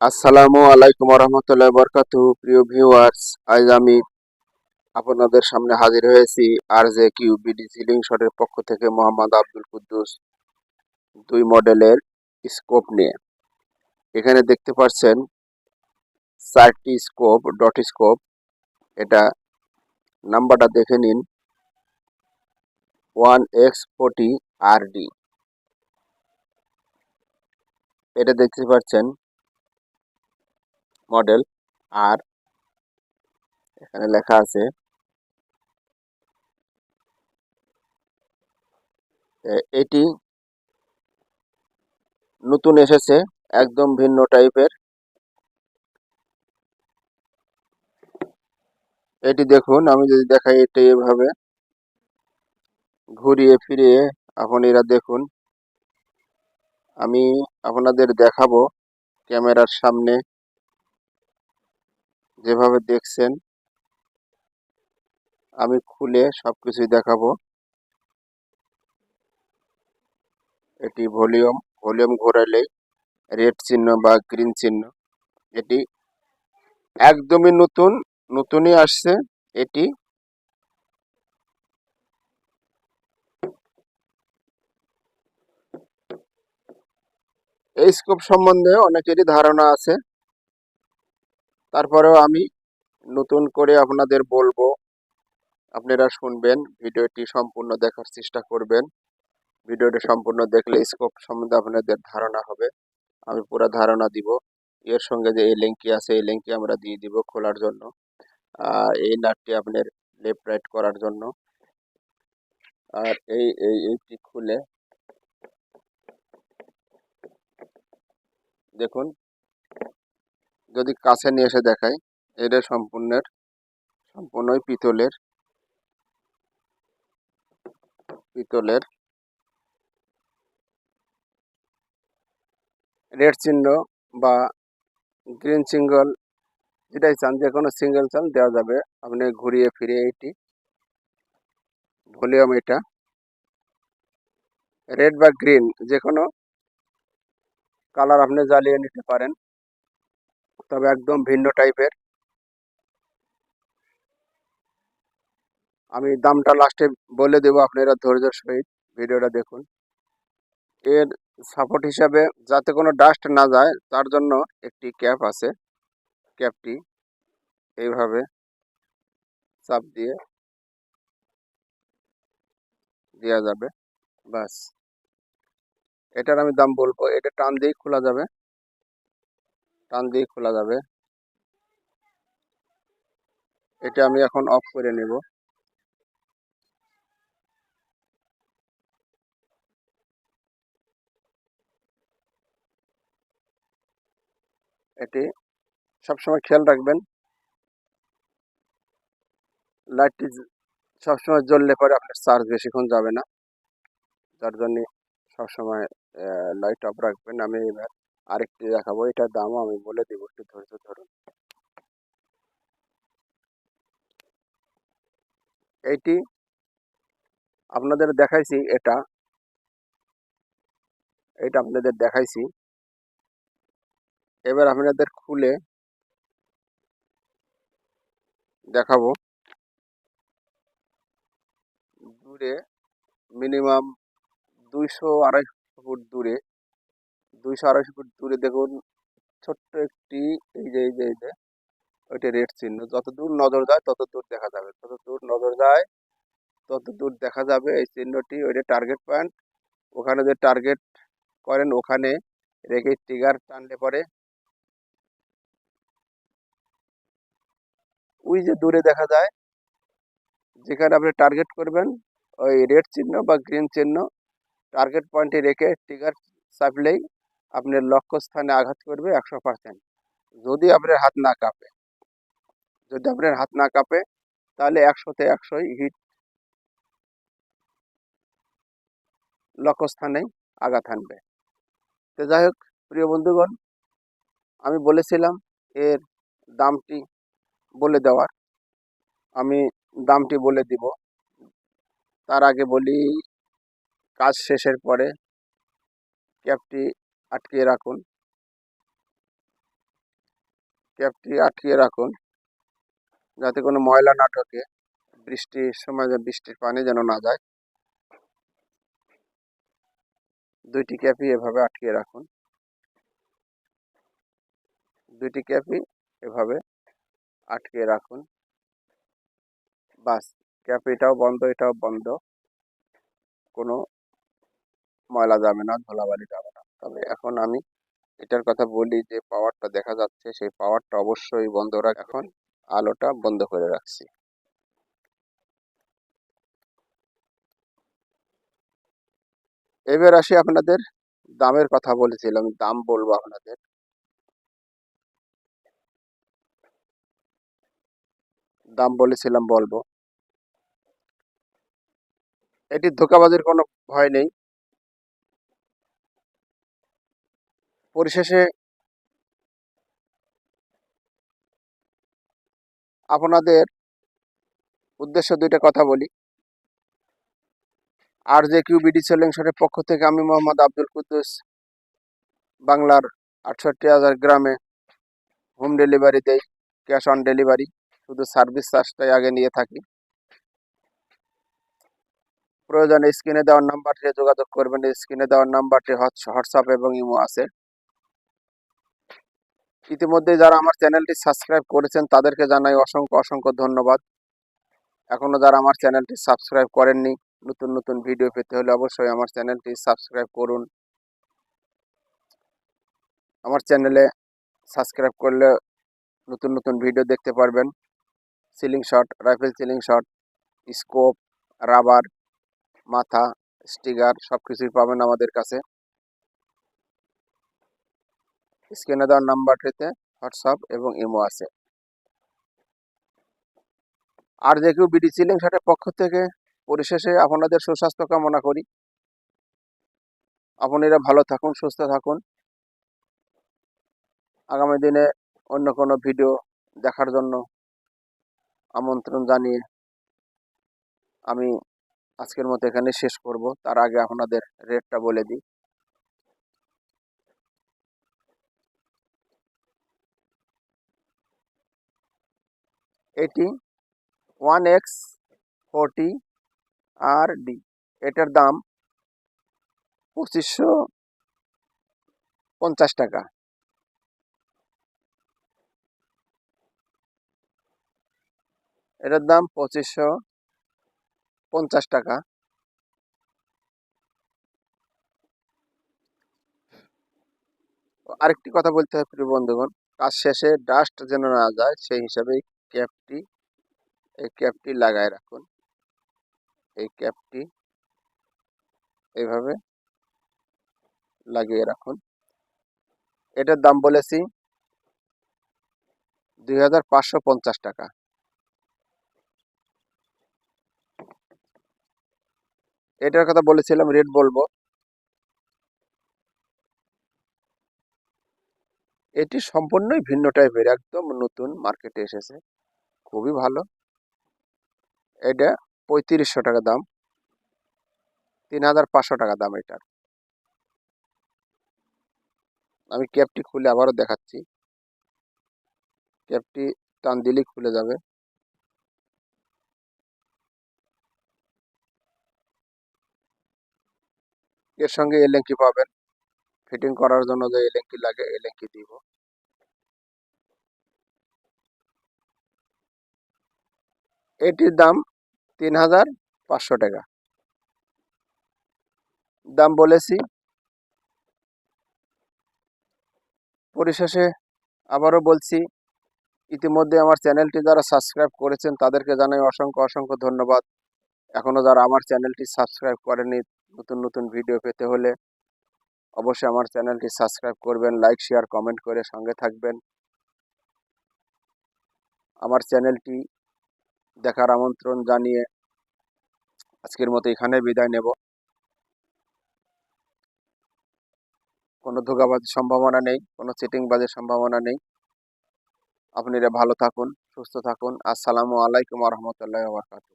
আসসালামু আলাইকুম রহমতুল্লাহ বরকাতু প্রিয় ভিউয়ার্স আজ আমি আপনাদের সামনে হাজির হয়েছি আর জে কিউ বিডি সিলিং শটের পক্ষ থেকে মোহাম্মদ আব্দুল কুদ্দুস দুই মডেলের স্কোপ নিয়ে। এখানে দেখতে পাচ্ছেন চারটি স্কোপ, ডট স্কোপ। এটা নাম্বারটা দেখে নিন। One X forty R D. এটা দেখতে পাচ্ছেন মডেল আর এখানে লেখা আছে এটি নতুন এসেছে, একদম ভিন্ন টাইপের এটি দেখুন, আমি যদি দেখাই এটি এভাবে, ঘুরিয়ে ফিরিয়ে আপনারা দেখুন। আমি আপনাদের দেখাবো ক্যামেরার সামনে যেভাবে দেখছেন, আমি খুলে সব সবকিছুই দেখাবো। এটি ভলিউম ভলিউম ঘোরালেই রেড চিহ্ন বা গ্রিন চিহ্ন। এটি একদমই নতুন, নতুনই আসছে। এটি এই স্কোপ সম্বন্ধে অনেকেরই ধারণা আছে। তারপরেও আমি নতুন করে আপনাদের বলব, আপনারা শুনবেন, ভিডিওটি সম্পূর্ণ দেখার চেষ্টা করবেন। ভিডিওটি সম্পূর্ণ দেখলে স্কোপ সম্বন্ধে আপনাদের ধারণা হবে। আমি পুরো ধারণা দিব। এর সঙ্গে যে এই লিঙ্কটি আছে, এই লিঙ্কটি আমরা দিয়ে দিব খোলার জন্য। এই নাটটি আপনার লেফট রাইট করার জন্য। আর এই এই, এইটি খুলে দেখুন। যদি কাছে নিয়ে এসে দেখাই, এটা সম্পূর্ণের, সম্পূর্ণই পিতলের পিতলের রেড চিহ্ন বা গ্রিন সিঙ্গল যেটাই চান যে কোনো সিঙ্গেল চান দেওয়া যাবে। আপনি ঘুরিয়ে ফিরিয়ে এটি, ভলিউম এটা, রেড বা গ্রিন যে কোনো কালার আপনি জ্বালিয়ে নিতে পারেন। তবে একদম ভিন্ন টাইপের আমি দামটা লাস্টে বলে দেবো আপনারা ধৈর্যের সহিত, ভিডিওটা দেখুন। এর সাপোর্ট হিসাবে যাতে কোনো ডাস্ট না যায়, তার জন্য একটি ক্যাপ আছে। ক্যাপটি এইভাবে চাপ দিয়ে দেওয়া যাবে। বাস এটার আমি দাম বলব। এটা টান দিয়েই খোলা যাবে। টান দিয়ে খোলা যাবে। এটা আমি এখন অফ করে নেব। এটি সবসময় খেয়াল রাখবেন। লাইটটি সবসময় জ্বললে পরে আপনার চার্জ বেশিক্ষণ যাবে না। যার জন্য সবসময় লাইট অফ রাখবেন। আমি এবার আরেকটি দেখাবো, এটার দামও আমি বলে দিব, একটু ধৈর্য ধরুন। এইটি আপনাদের দেখাইছি, এটা। এটা আপনাদের দেখাইছি। এবার আপনাদের খুলে দেখাবো। দূরে মিনিমাম দুইশো আড়াইশো ফুট দূরে দুইশো আড়াইশো ফুট দূরে দেখুন, ছোট্ট একটি এই যে এই যে এই যে, ওইটা রেড চিহ্ন। যত দূর নজর যায়, তত দূর দেখা যাবে। তত দূর নজর যায়, তত দূর দেখা যাবে এই চিহ্নটি, ওইটা টার্গেট পয়েন্ট ওখানে যে টার্গেট করেন, ওখানে রেখে ট্রিগার টানলে পরে ওই যে দূরে দেখা যায়, যেখানে আপনি টার্গেট করবেন, ওই রেড চিহ্ন বা গ্রিন চিহ্ন টার্গেট পয়েন্টে রেখে ট্রিগার চাপলেই আপনার লক্ষ্যস্থানে আঘাত করবে একশো পার্সেন্ট যদি আপনার হাত না কাঁপে, যদি আপনার হাত না কাঁপে, তাহলে একশোতে একশোই হিট লক্ষ্যস্থানেই আঘাত আনবে। তো যাই হোক, প্রিয় বন্ধুগণ, আমি বলেছিলাম এর দামটি বলে দেওয়ার। আমি দামটি বলে দিব। তার আগে বলি, কাজ শেষের পরে ক্যাপটি আটকিয়ে রাখুন। ক্যাপটি আটকিয়ে রাখুন, যাতে কোনো ময়লা না ঢোকে বৃষ্টির সময় বৃষ্টির পানি যেন না যায়। দুইটি ক্যাপই এভাবে আটকিয়ে রাখুন। দুইটি ক্যাপই এভাবে আটকে রাখুন। বাস ক্যাপ এটাও বন্ধ এটাও বন্ধ। কোনো ময়লা যাবে না, ধুলাবালি যাবে না। তবে এখন আমি এটার কথা বলি যে পাওয়ারটা দেখা যাচ্ছে, সেই পাওয়ারটা অবশ্যই বন্ধ রাখ, এখন আলোটা বন্ধ করে রাখছি। এবার আসি আপনাদের দামের কথা বলেছিলাম, দাম বলব আপনাদের। দাম বলেছিলাম বলব। এটি ধোকাবাজির কোনো ভয় নেই। পরিশেষে আপনাদের উদ্দেশ্য দুইটা কথা বলি। আর যে কিউ বিডি সেলেংশনের পক্ষ থেকে আমি মোহাম্মদ আব্দুল কুদ্দুস, বাংলার আটষট্টি হাজার গ্রামে হোম ডেলিভারি দেই, ক্যাশ অন ডেলিভারি, শুধু সার্ভিস চার্জটাই আগে নিয়ে থাকি। প্রয়োজনে স্ক্রিনে দেওয়ার নাম্বারটি যোগাযোগ করবেন, স্ক্রিনে দেওয়ার নাম্বারটি হোয়াটসঅ্যাপ এবং ইমো আছে। ইতিমধ্যে যারা আমার চ্যানেলটি সাবস্ক্রাইব করেছেন তাদেরকে জানাই অসংখ্য অসংখ্য ধন্যবাদ। এখনও যারা আমার চ্যানেলটি সাবস্ক্রাইব করেননি, নতুন নতুন ভিডিও পেতে হলে অবশ্যই আমার চ্যানেলটি সাবস্ক্রাইব করুন। আমার চ্যানেলে সাবস্ক্রাইব করলে নতুন নতুন ভিডিও দেখতে পারবেন। Slingshot, rifle slingshot, scope, rubber, মাথা স্টিগার সব কিছুই পাবেন আমাদের কাছে। স্ক্রিনে দেওয়ার নাম্বারটিতে হোয়াটসঅ্যাপ এবং ইমো আছে। আর যে কেউ বিডি সিলিং শটের পক্ষ থেকে পরিশেষে আপনাদের সুস্বাস্থ্য কামনা করি। আপনারা ভালো থাকুন, সুস্থ থাকুন। আগামী দিনে অন্য কোনো ভিডিও দেখার জন্য আমন্ত্রণ জানিয়ে আমি আজকের মতো এখানে শেষ করব। তার আগে আপনাদের রেটটা বলে দিই। এটি one X forty R D. এটার দাম পঁচিশশো পঞ্চাশ টাকা। এটার দাম পঁচিশশো পঞ্চাশ টাকা। আরেকটি কথা বলতে হয় প্রিয় বন্ধুগণ, কাজ শেষে ডাস্ট যেন না যায়, সেই হিসাবে এই ক্যাপটি, এই ক্যাপটি লাগায় রাখুন। এই ক্যাপটি এইভাবে লাগিয়ে রাখুন। এটার দাম বলেছি দুই হাজার পাঁচশো পঞ্চাশ টাকা। এটার কথা বলেছিলাম, রেট বলব। এটি সম্পূর্ণই ভিন্ন টাইপের একদম নতুন মার্কেটে এসেছে। খুবই ভালো। এটা পঁয়ত্রিশশো টাকা দাম। তিন হাজার পাঁচশো টাকা দাম এটার আমি ক্যাপটি খুলে আবারও দেখাচ্ছি। ক্যাপটি টান দিলেই খুলে যাবে। এর সঙ্গে এলেঙ্কি পাবেন। ফিটিং করার জন্য যে এলেঙ্কি লাগে এলেঙ্কি দিব। এটির দাম তিন হাজার পাঁচশো টাকা। দাম বলেছি। পরিশেষে আবারও বলছি, ইতিমধ্যে আমার চ্যানেলটি যারা সাবস্ক্রাইব করেছেন তাদেরকে জানাই অসংখ্য অসংখ্য ধন্যবাদ। এখনও যারা আমার চ্যানেলটি সাবস্ক্রাইব করেনি নতুন নতুন ভিডিও পেতে হলে অবশ্যই আমার চ্যানেলটি সাবস্ক্রাইব করবেন, লাইক, শেয়ার, কমেন্ট করে সঙ্গে থাকবেন। আমার চ্যানেলটি দেখার আমন্ত্রণ জানিয়ে আজকের মতো এখানে বিদায় নেব। কোনো ধোকাবাজির সম্ভাবনা নেই, কোনো চিটিংবাজির সম্ভাবনা নেই। আপনারা ভালো থাকুন, সুস্থ থাকুন। আসসালামু আলাইকুম রহমতুল্লাহ বারকাতু